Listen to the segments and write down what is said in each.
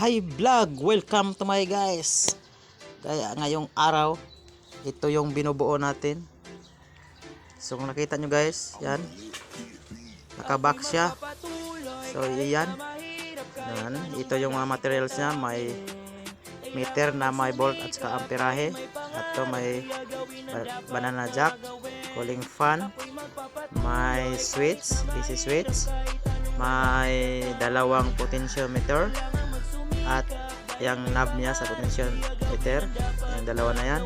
Hi vlog! Welcome to my guys! Kaya ngayong araw, ito yung binubuo natin. So kung nakita nyo guys, yan. Nakabox siya. So yan. Yan. Ito yung mga materials niya. May meter na may volt at saka amperahe. At to may ba- banana jack, cooling fan, may switch, AC switch, may dalawang potentiometer at yung knob niya sa potentiometer yung dalawa na yan.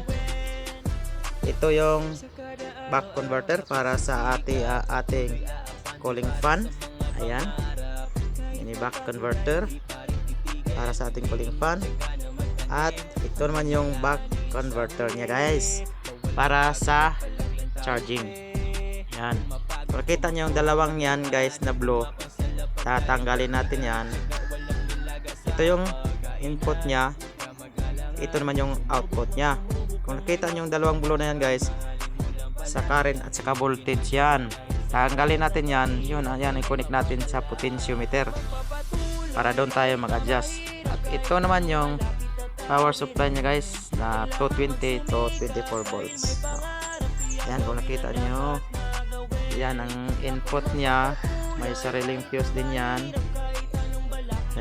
Ito yung back converter para sa ati, ah, ating cooling fan. Ayan. Ini back converter para sa ating cooling fan. At ito naman yung back converter niya guys. Para sa charging. Yan. Makita nyo yung dalawang yan guys na blue tatanggalin natin yan ito yung input niya. Ito naman yung output niya. Kung nakita nyo yung dalawang blue na yan guys sa current at saka voltage yan. Tanggalin natin yan. Yun yan i-connect natin sa potentiometer para doon tayo mag-adjust. At ito naman yung power supply niya guys na 220 to 24 volts. Yan kung nakita nyo yan ang input niya. May sariling fuse din yan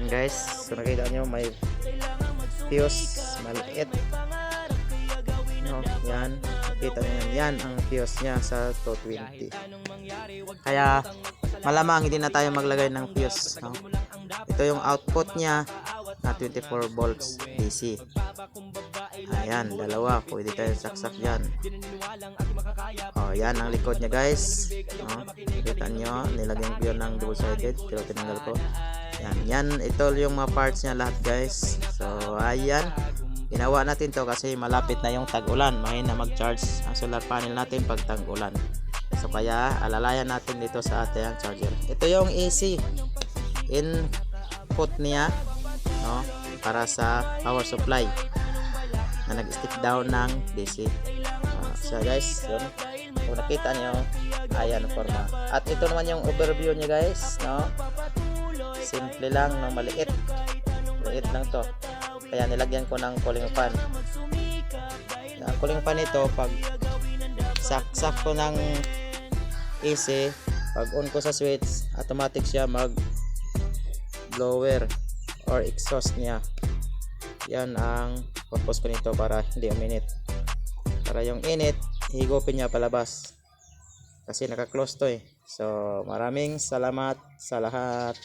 yan guys. So nakita nyo may fuse maliit. No, yan. Nakita nyo yan. Yan ang fuse niya sa 220 kaya malamang hindi na tayo maglagay ng fuse no? ito yung output niya na 24 volts DC ayan dalawa. Pwede tayo saksak yan. Oh yan ang likod niya guys. No? kita nyo nilagyan ko yun ng double sided pero tinanggal ko. Yan yan. Ito yung mga parts niya lahat guys. So ayan. Ginawa natin to kasi malapit na yung tag-ulan. Mahina mag-charge ang solar panel natin pag tag-ulan. So kaya alalayan natin dito sa ating charger. Ito yung AC input niya no? Para sa power supply na nag-stick down ng DC Ah, so guys yun. Kung nakita nyo ayan ang forma. At ito naman yung overview niya guys no? Simple lang no? Maliit. Maliit lang to. Kaya nilagyan ko ng cooling fan. Ang cooling fan ito pag saksak ko ng AC pag on ko sa switch automatic siya mag blower or exhaust niya. Yan ang purpose ko nito para hindi uminit. Para yung init higupin niya palabas. Kasi naka-close to eh. So maraming salamat sa lahat